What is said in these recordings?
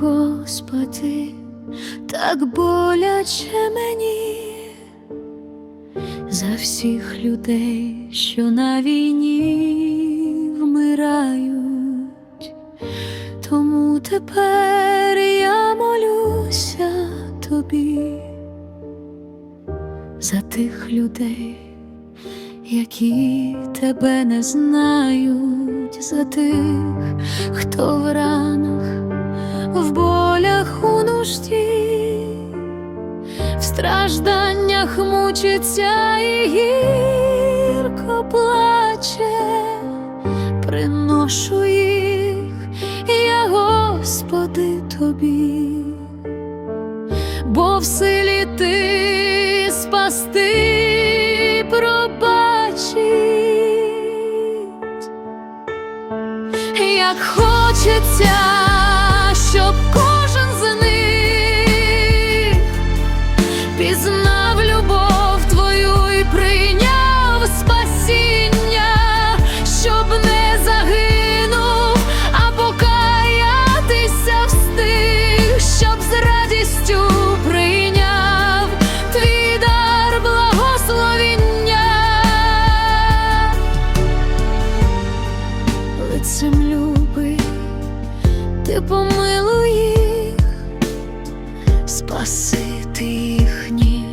Господи, так боляче мені за всіх людей, що на війні вмирають, тому тепер я молюся тобі за тих людей, які тебе не знають, за тих, хто в ранах, в болях у нужді, в стражданнях мучиться і гірко плаче, приношу їх, я, Господи, тобі, бо в силі ти спасти пробачить, як хочеться, щоб кожен з них пізнав любов твою і прийняв спасіння, щоб не загинув, а покаятися встиг, щоб з радістю прийняв твій дар благословіння. Лицем любий, ти помилуй їх, спасити їхні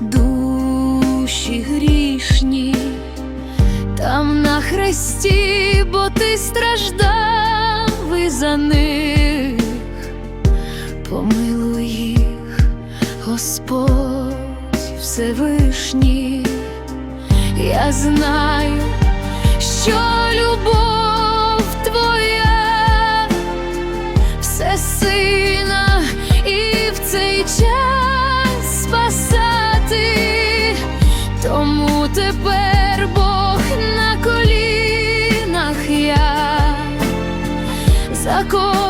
душі грішні, там на хресті, бо ти страждав і за них, помилуй їх, Господь Всевишній, я знаю, escuro.